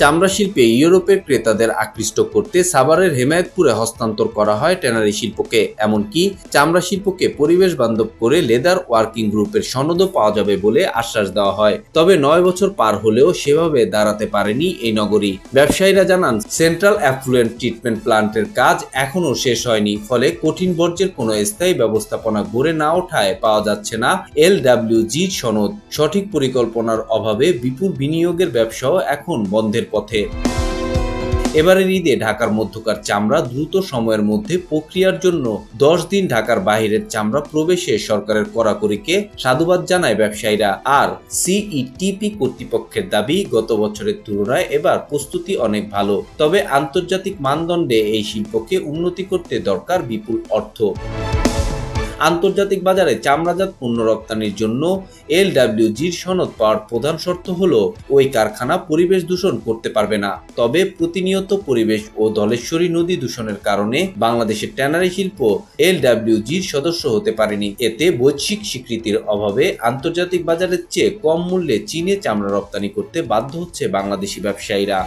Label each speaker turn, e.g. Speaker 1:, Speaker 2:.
Speaker 1: চামড়া শিল্পে ইউরোপের ক্রেতাদের আকৃষ্ট করতে সাভারের হেমায়তপুরে হস্তান্তর করা হয় ট্যানারি শিল্পকে। এমনকি চামড়া শিল্পকে পরিবেশ বান্ধব করে লেদার ওয়ার্কিং গ্রুপের সনদও পাওয়া যাবে বলে আশ্বাস দেওয়া হয়। তবে নয় বছর পার হলেও সেভাবে দাঁড়াতে পারেনি এই নগরী। ব্যবসায়ীরা জানান, সেন্ট্রাল অ্যাফ্লুয়েন্ট ট্রিটমেন্ট প্লান্টের কাজ এখনও শেষ হয়নি, ফলে কঠিন বর্জ্যের কোনো স্থায়ী ব্যবস্থাপনা গড়ে না ওঠায় পাওয়া যাচ্ছে না এল জি সনদ। সঠিক পরিকল্পনার অভাবে বিপুল বিনিয়োগের ব্যবসাও এখন বন্ধের পথে। এবারের ঈদে ঢাকার মধ্যকার চামড়া দ্রুত সময়ের মধ্যে প্রক্রিয়ার জন্য দশ দিন ঢাকার বাহিরের চামড়া প্রবেশে সরকারের কড়াকড়িকে সাধুবাদ জানায় ব্যবসায়ীরা। আর সিইটিপি কর্তৃপক্ষের দাবি, গত বছরের তুলনায় এবার প্রস্তুতি অনেক ভালো। তবে আন্তর্জাতিক মানদণ্ডে এই শিল্পকে উন্নতি করতে দরকার বিপুল অর্থ। আন্তর্জাতিক বাজারে চামড়াজাত পণ্য রপ্তানির জন্য এলডাব্লিউজির সনদ পাওয়ার প্রধান শর্ত হলো, ওই কারখানা পরিবেশ দূষণ করতে পারবে না। তবে প্রতিনিয়ত পরিবেশ ও ধলেশ্বরী নদী দূষণের কারণে বাংলাদেশের ট্যানারি শিল্প এলডাব্লিউজির সদস্য হতে পারেনি। এতে বৈশ্বিক স্বীকৃতির অভাবে আন্তর্জাতিক বাজারের চেয়ে কম মূল্যে চীনে চামড়া রপ্তানি করতে বাধ্য হচ্ছে বাংলাদেশি ব্যবসায়ীরা।